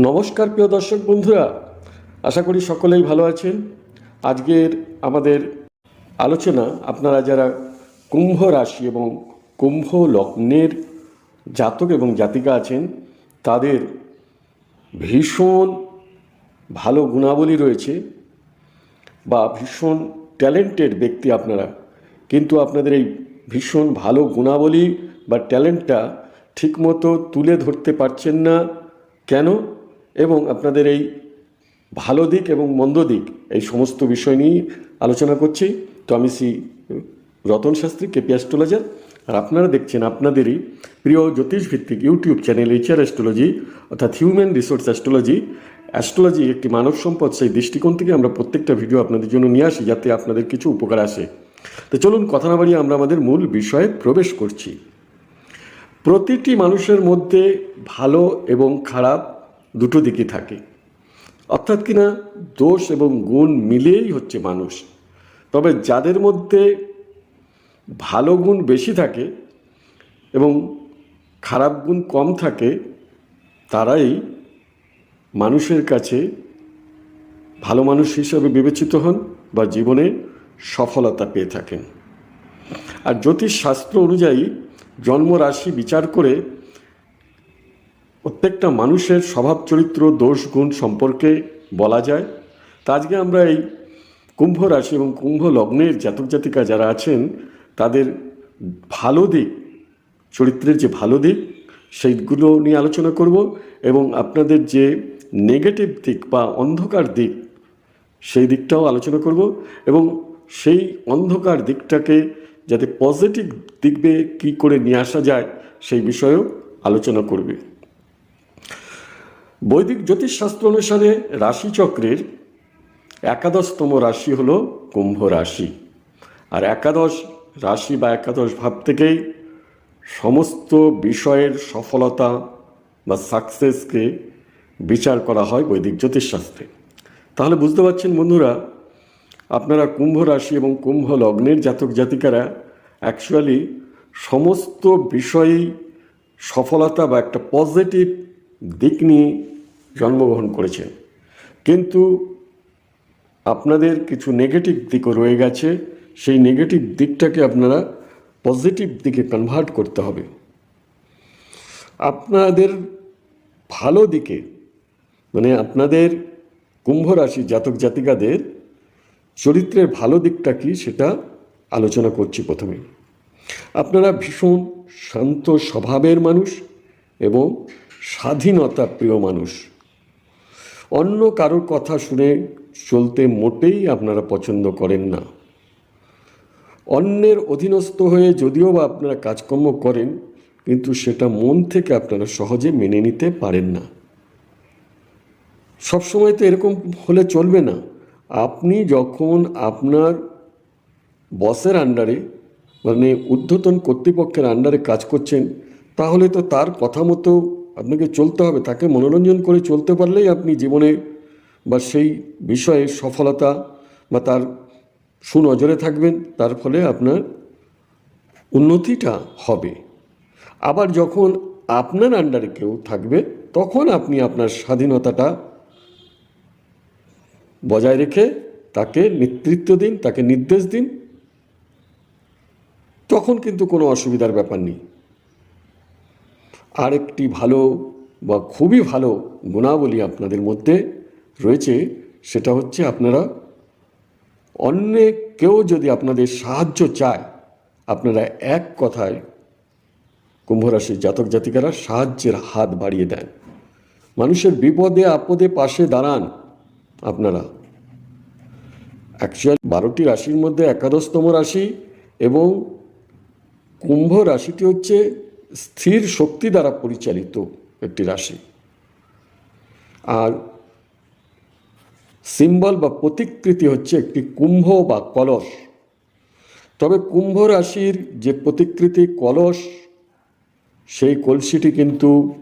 নমস্কার প্রিয় দর্শক বন্ধুরা, আশা করি সকলেই ভালো আছেন। আজকের আমাদের আলোচনা, আপনারা যারা কুম্ভ রাশি এবং কুম্ভ লগ্নের জাতক এবং জাতিকা আছেন, তাদের ভীষণ ভালো গুণাবলী রয়েছে বা ভীষণ ট্যালেন্টেড ব্যক্তি আপনারা। কিন্তু আপনাদের এই ভীষণ ভালো গুণাবলী বা ট্যালেন্টটা ঠিকমতো তুলে ধরতে পারছেন না। কেন? এবং আপনাদের এই ভালো দিক এবং মন্দ দিক এই সমস্ত বিষয় নিয়ে আলোচনা করছি। তো আমি শ্রী রতন শাস্ত্রী, কেপি অ্যাস্ট্রোলজার, আর আপনারা দেখছেন আপনাদেরই প্রিয় জ্যোতিষ ভিত্তিক ইউটিউব চ্যানেল এইচআর অ্যাস্ট্রোলজি অর্থাৎ হিউম্যান রিসোর্স অ্যাস্ট্রোলজি। অ্যাস্ট্রোলজি একটি মানব সম্পদ, সেই দৃষ্টিকোণ থেকে আমরা প্রত্যেকটা ভিডিও আপনাদের জন্য নিয়ে আসি যাতে আপনাদের কিছু উপকার আসে। তো চলুন কথা না বাড়িয়ে আমরা আমাদের মূল বিষয়ে প্রবেশ করছি। প্রতিটি মানুষের মধ্যে ভালো এবং খারাপ দুটো দিকই থাকে। অর্থাৎ কিনা দোষ এবং গুণ মিলিয়েই হচ্ছে মানুষ। তবে যাদের মধ্যে ভালো গুণ বেশি থাকে এবং খারাপ গুণ কম থাকে, তারাই মানুষের কাছে ভালো মানুষ হিসাবে বিবেচিত হন বা জীবনে সফলতা পেয়ে থাকেন। আর জ্যোতিষ শাস্ত্র অনুযায়ী জন্মরাশি বিচার করে প্রত্যেকটা মানুষের স্বভাব চরিত্র দোষ, গুণ সম্পর্কে বলা যায়। তা আজকে আমরা এই কুম্ভ রাশি এবং কুম্ভ লগ্নের জাতক জাতিকা যারা আছেন, তাদের ভালো দিক, চরিত্রের যে ভালো দিক, সেইগুলো নিয়ে আলোচনা করব এবং আপনাদের যে নেগেটিভ দিক বা অন্ধকার দিক, সেই দিকটাও আলোচনা করব এবং সেই অন্ধকার দিকটাকে যাতে পজিটিভ দিকবে কী করে নিয়ে আসা যায়, সেই বিষয়েও আলোচনা করবে। বৈদিক জ্যোতিষশাস্ত্র অনুসারে রাশিচক্রের একাদশতম রাশি হলো কুম্ভ রাশি। আর একাদশ রাশি বা একাদশ ভাব থেকেই সমস্ত বিষয়ের সফলতা বা সাকসেসকে বিচার করা হয় বৈদিক জ্যোতিষশাস্ত্রে। তাহলে বুঝতে পারছেন বন্ধুরা, আপনারা কুম্ভ রাশি এবং কুম্ভ লগ্নের জাতক জাতিকারা অ্যাকচুয়ালি সমস্ত বিষয়েই সফলতা বা একটা পজিটিভ দিক নিয়ে জন্মগ্রহণ করেছেন কিন্তু আপনাদের কিছু নেগেটিভ দিকও রয়ে গেছে। সেই নেগেটিভ দিকটাকে আপনারা পজিটিভ দিকে কনভার্ট করতে হবে। আপনাদের ভালো দিকে মানে আপনাদের কুম্ভ রাশি জাতক জাতিকাদের চরিত্রের ভালো দিকটা কি সেটা আলোচনা করছি প্রথমে। আপনারা ভীষণ শান্ত স্বভাবের মানুষ এবং স্বাধীনতা প্রিয় মানুষ, অন্য কারোর কথা শুনে চলতে মোটেই আপনারা পছন্দ করেন না। অন্যের অধীনস্থ হয়ে যদিও বা আপনারা কাজকর্ম করেন, কিন্তু সেটা মন থেকে আপনারা সহজে মেনে নিতে পারেন না। সবসময় তো এরকম হলে চলবে না। আপনি যখন আপনার বসের আন্ডারে মানে ঊর্ধ্বতন কর্তৃপক্ষের আন্ডারে কাজ করছেন, তাহলে তো তার কথা মতো আপনাকে চলতে হবে, তাকে মনোরঞ্জন করে চলতে পারলেই আপনি জীবনে বা সেই বিষয়ে সফলতা বা তার সুনজরে থাকবেন, তার ফলে আপনার উন্নতিটা হবে। আবার যখন আপনার আন্ডারে কেউ থাকবে, তখন আপনি আপনার স্বাধীনতাটা বজায় রেখে তাকে নেতৃত্ব দিন, তাকে নির্দেশ দিন। তখন কিন্তু কোনো অসুবিধার ব্যাপার নেই। আরেকটি ভালো বা খুবই ভালো গুণাবলী আপনাদের মধ্যে রয়েছে, সেটা হচ্ছে আপনারা অন্য কেউ যদি আপনাদের সাহায্য চায়, আপনারা এক কথায় কুম্ভরাশির জাতক জাতিকারা সাহায্যের হাত বাড়িয়ে দেন। মানুষের বিপদে, আপদে পাশে দাঁড়ান আপনারা। অ্যাকচুয়াল বারোটি রাশির মধ্যে একাদশতম রাশি এবং কুম্ভ রাশিটি হচ্ছে স্থির শক্তি দ্বারা পরিচালিত একটি রাশি। আর সিম্বল বা প্রতিকৃতি হচ্ছে একটি কুম্ভ বা কলস। তবে কুম্ভ রাশির যে প্রতিকৃতি কলস, সেই কলসিটি কিন্তু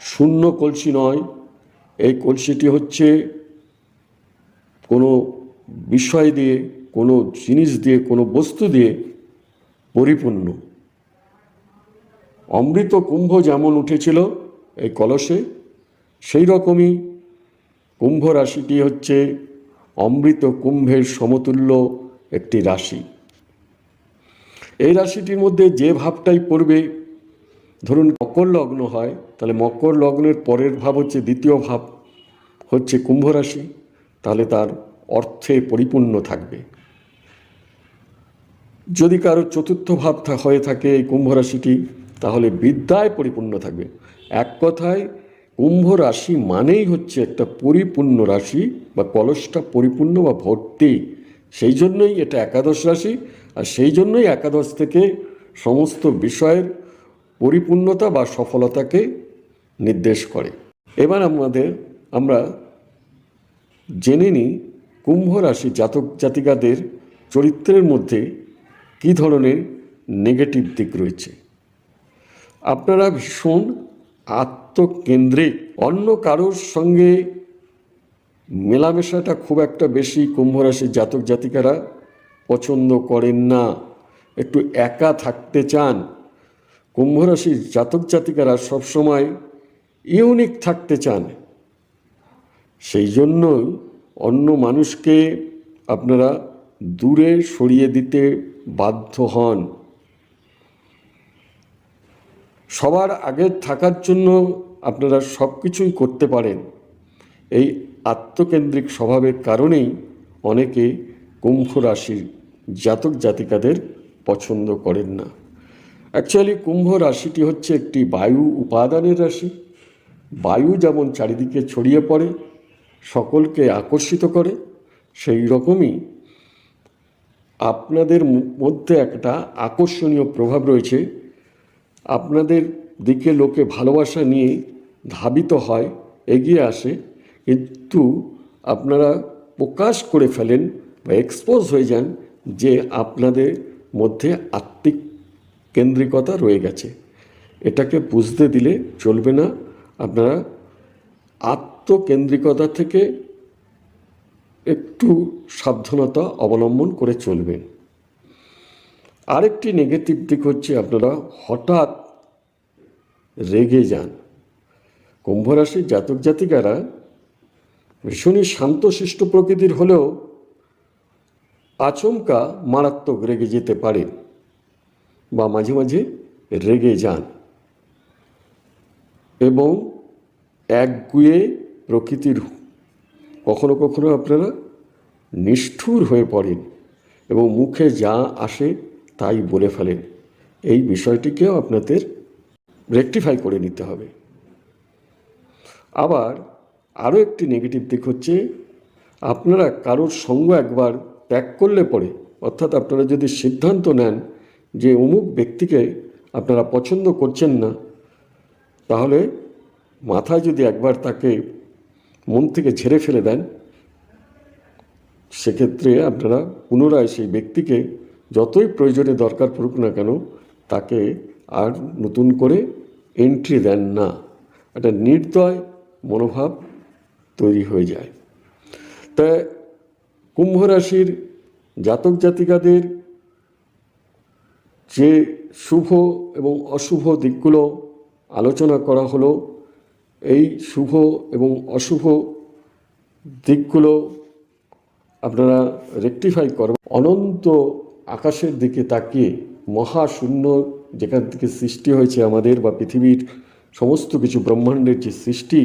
শূন্য কলসি নয়। এই কলসিটি হচ্ছে কোনো বিষয় দিয়ে, কোনো জিনিস দিয়ে, কোনো বস্তু দিয়ে পরিপূর্ণ। অমৃত কুম্ভ যেমন উঠেছিল এই কলসে, সেই রকমই কুম্ভ রাশিটি হচ্ছে অমৃত কুম্ভের সমতুল্য একটি রাশি। এই রাশিটির মধ্যে যে ভাবটাই পড়বে, ধরুন মকর লগ্ন হয়, তাহলে মকর লগ্নের পরের ভাব হচ্ছে, দ্বিতীয় ভাব হচ্ছে কুম্ভ রাশি, তাহলে তার অর্থে পরিপূর্ণ থাকবে। যদি কারও চতুর্থ ভাব হয়ে থাকে এই কুম্ভ রাশিটি তাহলে বিদ্যায় পরিপূর্ণ থাকবে। এক কথায়, কুম্ভ রাশি মানেই হচ্ছে একটা পরিপূর্ণ রাশি বা কলসটা পরিপূর্ণ বা ভর্তি। সেই জন্যই এটা একাদশ রাশি আর সেই জন্যই একাদশ থেকে সমস্ত বিষয়ের পরিপূর্ণতা বা সফলতাকে নির্দেশ করে। এবার আমাদের আমরা জেনে নিই কুম্ভ রাশি জাতক জাতিকাদের চরিত্রের মধ্যে কী ধরনের নেগেটিভ দিক রয়েছে। আপনারা ভীষণ আত্মকেন্দ্রিক অন্য কারোর সঙ্গে মেলামেশাটা খুব একটা বেশি কুম্ভ রাশির জাতক জাতিকারা পছন্দ করেন না। একটু একা থাকতে চান। কুম্ভ রাশির জাতক জাতিকারা সবসময় ইউনিক থাকতে চান। সেই জন্য অন্য মানুষকে আপনারা দূরে সরিয়ে দিতে বাধ্য হন। সবার আগে থাকার জন্য আপনারা সব কিছুই করতে পারেন। এই আত্মকেন্দ্রিক স্বভাবের কারণেই অনেকে কুম্ভ রাশির জাতক জাতিকাদের পছন্দ করেন না। অ্যাকচুয়ালি কুম্ভ রাশিটি হচ্ছে একটি বায়ু উপাদানের রাশি। বায়ু যেমন চারিদিকে ছড়িয়ে পড়ে, সকলকে আকর্ষিত করে, সেই রকমই আপনাদের মধ্যে একটা আকর্ষণীয় প্রভাব রয়েছে আপনাদের দিকে লোকে ভালোবাসা নিয়ে ধাবিত হয়, এগিয়ে আসে, কিন্তু আপনারা প্রকাশ করে ফেলেন বা এক্সপোজ হয়ে যান যে আপনাদের মধ্যে আত্মিক কেন্দ্রিকতা রয়ে গেছে। এটাকে বুঝতে দিলে চলবে না। আপনারা আত্মকেন্দ্রিকতা থেকে একটু সাবধানতা অবলম্বন করে চলবেন। আরেকটি নেগেটিভ দিক হচ্ছে আপনারা হঠাৎ রেগে যান। কুম্ভ রাশির জাতক জাতিকারা ভীষণই শান্তশিষ্ট প্রকৃতির হলেও আচমকা মারাত্মক রেগে যেতে পারে বা মাঝে মাঝে রেগে যান এবং একগুয়ে প্রকৃতির কখনো কখনো আপনারা নিষ্ঠুর হয়ে পড়েন এবং মুখে যা আসে তাই বলে ফেলেন। এই বিষয়টিকেও আপনাদের রেকটিফাই করে নিতে হবে। আবার আরও একটি নেগেটিভ দিক হচ্ছে, আপনারা কারোর সঙ্গ একবার ত্যাগ করলে পরে, অর্থাৎ আপনারা যদি সিদ্ধান্ত নেন যে অমুক ব্যক্তিকে আপনারা পছন্দ করছেন না, তাহলে মাথায় যদি একবার তাকে মন থেকে ঝেড়ে ফেলে দেন, সেক্ষেত্রে আপনারা পুনরায় সেই ব্যক্তিকে যতই প্রয়োজনে দরকার পড়ুক না কেন, তাকে আর নতুন করে এন্ট্রি দেন না। একটা নির্দয় মনোভাব তৈরি হয়ে যায়। তা কুম্ভ রাশির জাতক জাতিকাদের যে শুভ এবং অশুভ দিকগুলো আলোচনা করা হলো, এই শুভ এবং অশুভ দিকগুলো আপনারা রেকটিফাই করবেন। অনন্ত আকাশের দিকে তাকিয়ে মহাশূন্য যেখান থেকে সৃষ্টি হয়েছে আমাদের বা পৃথিবীর সমস্ত কিছু ব্রহ্মাণ্ডের যে সৃষ্টি,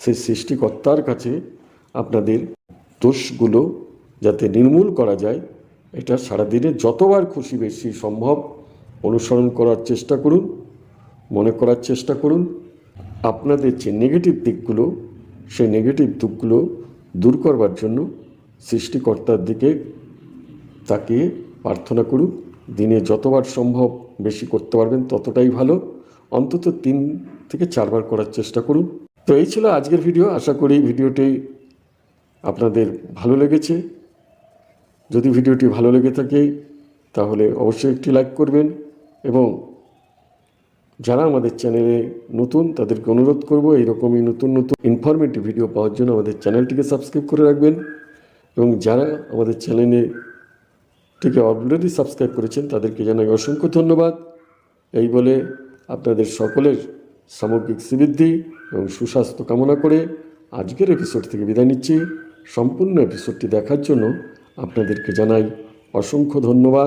সেই সৃষ্টিকর্তার কাছে আপনাদের দোষগুলো যাতে নির্মূল করা যায়, এটা সারাদিনে যতবার খুশি বেশি সম্ভব অনুসরণ করার চেষ্টা করুন, মনে করার চেষ্টা করুন। আপনাদের যে নেগেটিভ দিকগুলো, সেই নেগেটিভ দিকগুলো দূর করবার জন্য সৃষ্টিকর্তার দিকে তাকিয়ে প্রার্থনা করুন দিনে যতবার সম্ভব বেশি করতে পারবেন, ততটাই ভালো। অন্তত তিন থেকে চারবার করার চেষ্টা করুন। তো এই ছিল আজকের ভিডিও। আশা করি ভিডিওটি আপনাদের ভালো লেগেছে। যদি ভিডিওটি ভালো লেগে থাকে, তাহলে অবশ্যই একটি লাইক করবেন এবং যারা আমাদের চ্যানেলে নতুন, তাদেরকে অনুরোধ করব এইরকমই নতুন নতুন ইনফরমেটিভ ভিডিও পাওয়ার জন্য আমাদের চ্যানেলটিকে সাবস্ক্রাইব করে রাখবেন। এবং যারা আমাদের চ্যানেলে টিকে অলরেডি সাবস্ক্রাইব করেছেন, তাদেরকে জানাই অসংখ্য ধন্যবাদ। এই বলে আপনাদের সকলের সামগ্রিক শ্রীবৃদ্ধি এবং সুস্বাস্থ্য কামনা করে আজকের এপিসোড থেকে বিদায় নিচ্ছি। সম্পূর্ণ এপিসোডটি দেখার জন্য আপনাদেরকে জানাই অসংখ্য ধন্যবাদ।